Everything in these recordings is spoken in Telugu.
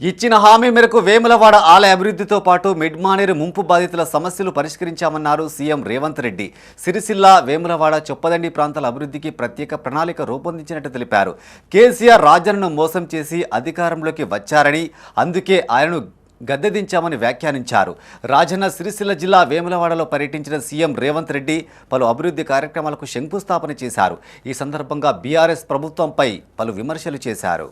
ఇచ్చిన హామీ మేరకు వేములవాడ ఆలయ అభివృద్ధితో పాటు మిడ్మానేరు ముంపు బాధితుల సమస్యలు పరిష్కరించామన్నారు సీఎం రేవంత్ రెడ్డి. సిరిసిల్ల వేములవాడ చొప్పదండి ప్రాంతాల అభివృద్ధికి ప్రత్యేక ప్రణాళిక రూపొందించినట్టు తెలిపారు. కేసీఆర్ రాజన్ను మోసం చేసి అధికారంలోకి వచ్చారని అందుకే ఆయనను గద్దెదించామని వ్యాఖ్యానించారు. రాజన్న సిరిసిల్ల జిల్లా వేములవాడలో పర్యటించిన సీఎం రేవంత్ రెడ్డి పలు అభివృద్ధి కార్యక్రమాలకు శంకుస్థాపన చేశారు. ఈ సందర్భంగా బీఆర్ఎస్ ప్రభుత్వంపై పలు విమర్శలు చేశారు.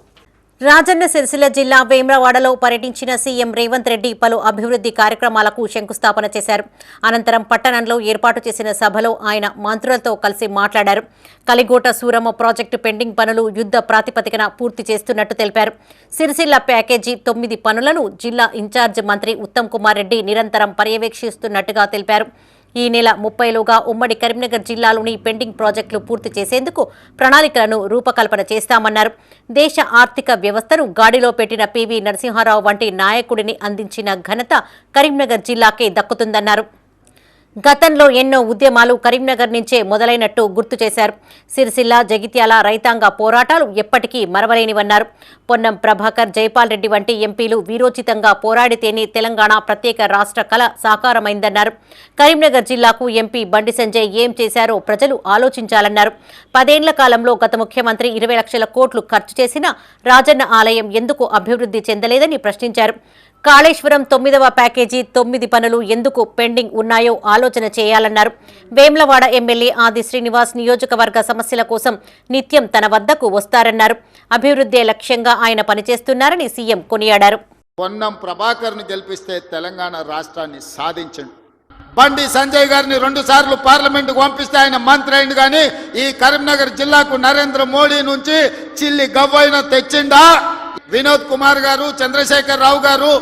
రాజన్న సిరిసిల్ల జిల్లా వేమ్రవాడలో పర్యటించిన సీఎం రేవంత్ రెడ్డి పలు అభివృద్ధి కార్యక్రమాలకు శంకుస్థాపన చేశారు. అనంతరం పట్టణంలో ఏర్పాటు చేసిన సభలో ఆయన మంత్రులతో కలిసి మాట్లాడారు. కలిగోట సూరమ్మ ప్రాజెక్టు పెండింగ్ పనులు యుద్ధ ప్రాతిపదికన పూర్తి చేస్తున్నట్టు తెలిపారు. సిరిసిల్ల ప్యాకేజీ తొమ్మిది పనులను జిల్లా ఇన్ఛార్జ్ మంత్రి ఉత్తమ్ కుమార్ రెడ్డి నిరంతరం పర్యవేక్షిస్తున్నట్టుగా తెలిపారు. ఈ నెల ముప్పైలోగా ఉమ్మడి కరీంనగర్ జిల్లాలోని పెండింగ్ ప్రాజెక్టులు పూర్తి చేసేందుకు ప్రణాళికలను రూపకల్పన చేస్తామన్నారు. దేశ ఆర్థిక వ్యవస్థను గాడిలో పెట్టిన పివి నరసింహారావు వంటి నాయకుడిని అందించిన ఘనత కరీంనగర్ జిల్లాకే దక్కుతుందన్నారు. గతంలో ఎన్నో ఉద్యమాలు కరీంనగర్ నుంచే మొదలైనట్టు గుర్తు చేశారు. సిరిసిల్ల జగిత్యాల రైతాంగ పోరాటాలు ఎప్పటికీ మరవలేనివన్నారు. పొన్నం ప్రభాకర్ జైపాల్ రెడ్డి వంటి ఎంపీలు వీరోచితంగా పోరాడితేనే తెలంగాణ ప్రత్యేక రాష్ట్ర కళ సాకారమైందన్నారు. కరీంనగర్ జిల్లాకు ఎంపీ బండి సంజయ్ ఏం చేశారో ప్రజలు ఆలోచించాలన్నారు. పదేండ్ల కాలంలో గత ముఖ్యమంత్రి ఇరవై లక్షల కోట్లు ఖర్చు చేసిన రాజన్న ఆలయం ఎందుకు అభివృద్ధి చెందలేదని ప్రశ్నించారు. కాళేశ్వరం తొమ్మిదవ ప్యాకేజీ తొమ్మిది పనులు ఎందుకు పెండింగ్ ఉన్నాయో ఆలోచన చేయాలన్నారు. వేమ్లవాడ ఎమ్మెల్యే ఆది శ్రీనివాస్ నియోజకవర్గ సమస్యల కోసం నిత్యం తన వద్దకు వస్తారన్నారు. అభివృద్ధే లక్ష్యంగా ఆయన పనిచేస్తున్నారని సీఎం కొనియాడారు. పొన్నం ప్రభాకర్ని గెలిపిస్తే తెలంగాణ రాష్ట్రాన్ని సాధించండి. బండి సంజయ్ గారిని రెండు సార్లు పార్లమెంటుకు పంపిస్తే ఆయన మంత్రి అయింది కానీ ఈ కరీంనగర్ జిల్లాకు నరేంద్ర మోడీ నుంచి చిల్లి గవ్వైన తెచ్చిండా? వినోద్ కుమార్ గారు చంద్రశేఖర్ రావు గారు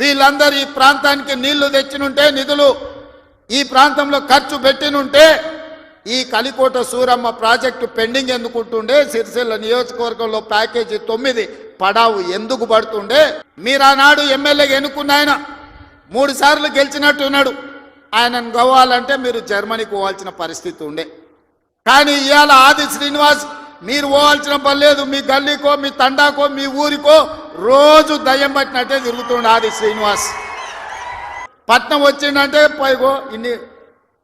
వీళ్ళందరూ ఈ ప్రాంతానికి నీళ్ళు తెచ్చినుంటే నిధులు ఈ ప్రాంతంలో ఖర్చు పెట్టినుంటే ఈ కలికోట సూరమ్మ ప్రాజెక్టు పెండింగ్ ఎందుకుంటుండే? సిరిసిల్ల నియోజకవర్గంలో ప్యాకేజీ తొమ్మిది పడావు ఎందుకు పడుతుండే? మీరు ఆనాడు ఎమ్మెల్యేగా ఎన్నుకున్న ఆయన మూడు సార్లు గెలిచినట్టు ఉన్నాడు. ఆయనను గవ్వాలంటే మీరు జర్మనీకి పోవాల్సిన పరిస్థితి ఉండే. కానీ ఇవాళ ఆది శ్రీనివాస్ మీరు పోవాల్సిన పని లేదు. మీ గల్లీకో మీ తండాకో మీ ఊరికో రోజు దయ్యం పట్టినట్టే తిరుగుతుండే ఆది శ్రీనివాస్. పట్నం వచ్చిందంటే పైగో ఇన్ని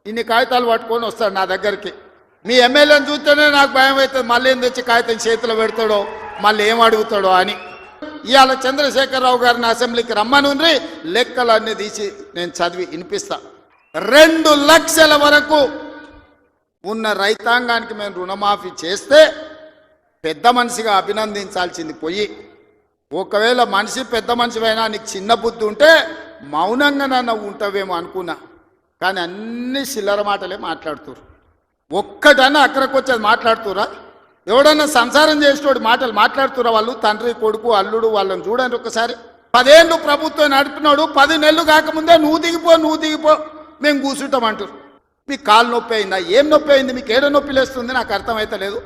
ఇన్ని కాగితాలు పట్టుకొని వస్తాడు నా దగ్గరికి. మీ ఎమ్మెల్యేని చూస్తేనే నాకు భయం అవుతుంది మళ్ళీ ఏం తెచ్చి కాగితం చేతిలో పెడతాడో మళ్ళీ ఏం అడుగుతాడో అని. ఇవాళ చంద్రశేఖరరావు గారిని అసెంబ్లీకి రమ్మనుండ్రి లెక్కలన్నీ తీసి నేను చదివి వినిపిస్తా. రెండు లక్షల వరకు ఉన్న రైతాంగానికి మేము రుణమాఫీ చేస్తే పెద్ద మనిషిగా అభినందించాల్సింది పోయి ఒకవేళ మనిషి పెద్ద మనిషివైనా నీకు చిన్న బుద్ధి ఉంటే మౌనంగా నన్ను ఉంటావేమో అనుకున్నా. కానీ అన్ని చిల్లర మాటలే మాట్లాడుతురు ఒక్కటన్నా అక్కడికి వచ్చేది మాట్లాడుతురా ఎవడన్నా సంసారం చేసేటోడు మాటలు మాట్లాడుతురా వాళ్ళు? తండ్రి కొడుకు అల్లుడు వాళ్ళని చూడండి ఒకసారి. పదేళ్ళు ప్రభుత్వం నడిపినాడు పది నెలలు కాకముందే నువ్వు దిగిపో నువ్వు దిగిపో. మేము కూర్చుంటాం అంటారు మీకు కాలు నొప్పి అయిందా? ఏం నొప్పి అయింది? మీకు ఏడో నొప్పి లేస్తుంది? నాకు అర్థమైతలేదు.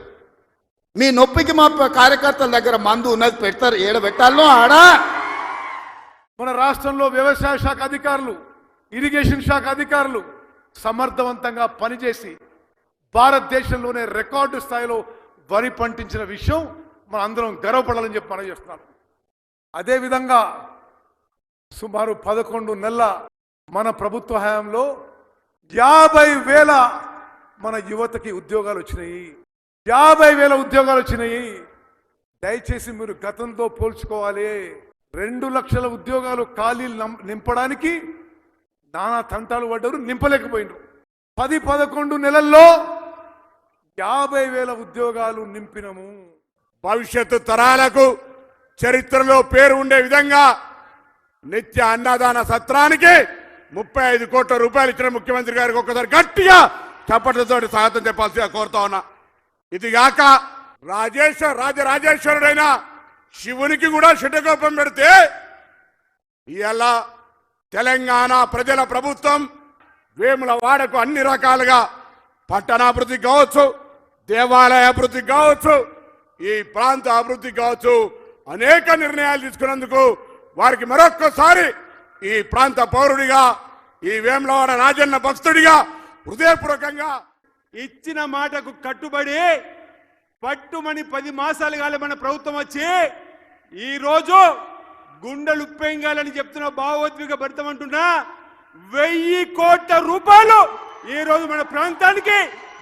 మీ నొప్పికి మా కార్యకర్తల దగ్గర మందు ఉన్నది పెడతారు. ఏడ పెట్టాలో ఆడా. మన రాష్ట్రంలో వ్యవసాయ శాఖ అధికారులు ఇరిగేషన్ శాఖ అధికారులు సమర్థవంతంగా పనిచేసి భారతదేశంలోనే రికార్డు స్థాయిలో వరి పంటించిన విషయం మన అందరం గర్వపడాలని చెప్పి మనం చేస్తున్నాను. అదేవిధంగా సుమారు పదకొండు నెలల మన ప్రభుత్వ హయాంలో యాభై వేల మన యువతకి ఉద్యోగాలు వచ్చినాయి. యాభై వేల ఉద్యోగాలు వచ్చినాయి. దయచేసి మీరు గతంతో పోల్చుకోవాలి. రెండు లక్షల ఉద్యోగాలు ఖాళీలు నింపడానికి నానా తంటాలు పడ్డారు నింపలేకపోయినారు. పది పదకొండు నెలల్లో యాభై వేల ఉద్యోగాలు నింపినము. భవిష్యత్తు తరాలకు చరిత్రలో పేరు ఉండే విధంగా నిత్య అన్నదాన సత్రానికి ముప్పై ఐదు కోట్ల రూపాయలు ఇచ్చిన ముఖ్యమంత్రి గారికి ఒక్కసారి గట్టిగా చప్పట్లతో స్వాగతం చెప్పాల్సిగా కోరుతా ఉన్నా. ఇది గాక రాజేశ్వర రాజరాజేశ్వరుడైన శివునికి కూడా శటకోపం పెడితే ఇలా తెలంగాణ ప్రజల ప్రభుత్వం వేముల వాడకు అన్ని రకాలుగా పట్టణాభివృద్ధి కావచ్చు దేవాలయ అభివృద్ధి కావచ్చు ఈ ప్రాంత అభివృద్ధి కావచ్చు అనేక నిర్ణయాలు తీసుకున్నందుకు వారికి మరొక్కసారి ఈ ప్రాంత పౌరుడిగా ఈ వేములవాడ రాజన్న భక్తుడిగా హృదయపూర్వకంగా ఇచ్చిన మాటకు కట్టుబడి పట్టుమని పది మాసాలు కాలే మన ప్రభుత్వం వచ్చి ఈరోజు రోజు గుండెలు ఉప్పేంగాలని చెప్తున్నా భావోద్వేగ భరితమంటున్నా వెయ్యి కోట్ల రూపాయలు ఈ రోజు మన ప్రాంతానికి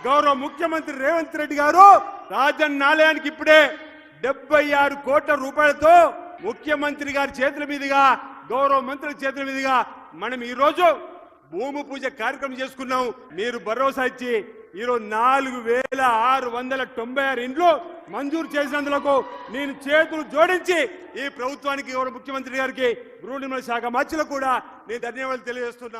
గౌరవ ముఖ్యమంత్రి రేవంత్ రెడ్డి గారు రాజన్నాలయానికి ఇప్పుడే డెబ్బై ఆరు కోట్ల రూపాయలతో ముఖ్యమంత్రి గారి చేతుల మీదుగా గౌరవ మంత్రుల చేతుల మీదుగా మనం ఈరోజు భూమి పూజ కార్యక్రమం చేసుకున్నాం. మీరు భరోసా ఇచ్చి ఈరోజు నాలుగు వేల ఆరు వందల తొంభై ఆరు ఇండ్లు మంజూరు చేసినందులకు నేను చేతులు జోడించి ఈ ప్రభుత్వానికి ముఖ్యమంత్రి గారికి గృహ నిర్మాణ శాఖ మధ్యలో కూడా నేను ధన్యవాదాలు తెలియజేస్తున్నా.